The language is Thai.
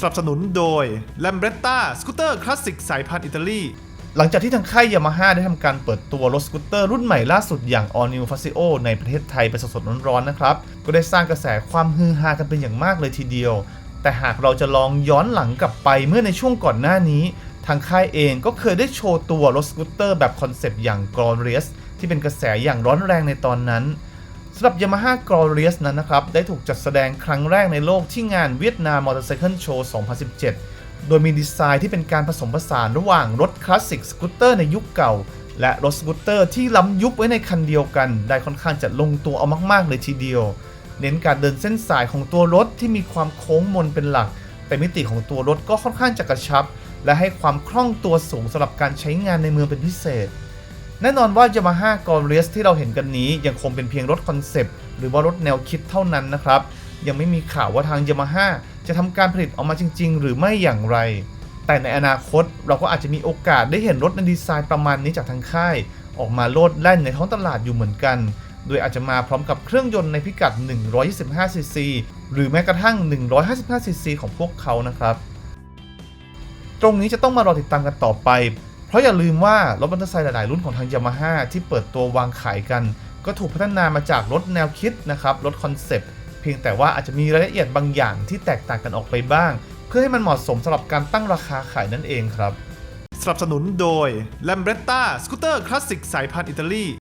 สนับสนุนโดย l a m b r e t t a สกูตเตอร์คลาสสิกสายพันธุ์อิตาลี หลังจากที่ทางค่ายยามาฮ่าได้ทำการเปิดตัวรถสกูตเตอร์รุ่นใหม่ล่าสุดอย่าง All New f a s i o ในประเทศไทยไปสดๆร้อนๆนะครับ ก็ได้สร้างกระแสความฮือฮากันเป็นอย่างมากเลยทีเดียว แต่หากเราจะลองย้อนหลังกลับไปเมื่อในช่วงก่อนหน้านี้ ทางค่ายเองก็เคยได้โชว์ตัวรถสกูตเตอร์แบบคอนเซปต์อย่าง Glorious ที่เป็นกระแสอย่างร้อนแรงในตอนนั้น สำหรับ Yamaha Glorious นั้นนะครับ ได้ถูกจัดแสดงครั้งแรกในโลกที่งานเวียดนาม Motorcycle Show 2017 โดยมีดีไซน์ที่เป็นการผสมผสานระหว่างรถคลาสสิกสกูตเตอร์ในยุคเก่า และรถสกูตเตอร์ที่ล้ำยุคไว้ในคันเดียวกัน ได้ค่อนข้างจะลงตัวเอามาก ๆ เลยทีเดียว เน้นการเดินเส้นสายของตัวรถที่มีความโค้งมนเป็นหลัก แต่มิติของตัวรถก็ค่อนข้างจะกระชับ และให้ความคล่องตัวสูงสำหรับการใช้งานในเมืองเป็นพิเศษ แน่นอนว่า Yamaha g o r i u s ที่เราเห็นกันนี้ยังคงเป็นเพียงรถคอนเซปต์หรือว่ารถแนวคิดเท่านั้นนะครับ ยังไม่มีข่าวว่าทาง Yamaha จะทำการผลิตออกมาจริง ๆ หรือไม่อย่างไร แต่ในอนาคตเราก็อาจจะมีโอกาสได้เห็นรถในดีไซน์ประมาณนี้จากทางค่าย ออกมาโลดแล่นในท้องตลาดอยู่เหมือนกัน โดยอาจจะมาพร้อมกับเครื่องยนต์ในพิกัด 125cc หรือแม้กระทั่ง 155cc ของพวกเขานะครับ ตรงนี้จะต้องมารอติดตามกันต่อไป เพราะอย่าลืมว่ารถมอเตอร์ไซค์หลาย ๆ รุ่นของทางยามาฮ่าที่เปิดตัววางขายกัน ก็ถูกพัฒนามาจากรถแนวคิดนะครับรถคอนเซปต์เพียงแต่ว่าอาจจะมีรายละเอียดบางอย่างที่แตกต่างกันออกไปบ้าง เพื่อให้มันเหมาะสมสำหรับการตั้งราคาขายนั่นเองครับสนับสนุนโดย l a m b r e t t a สกูตเตอร์คลาสสิกสายพันธุ์อิตาลี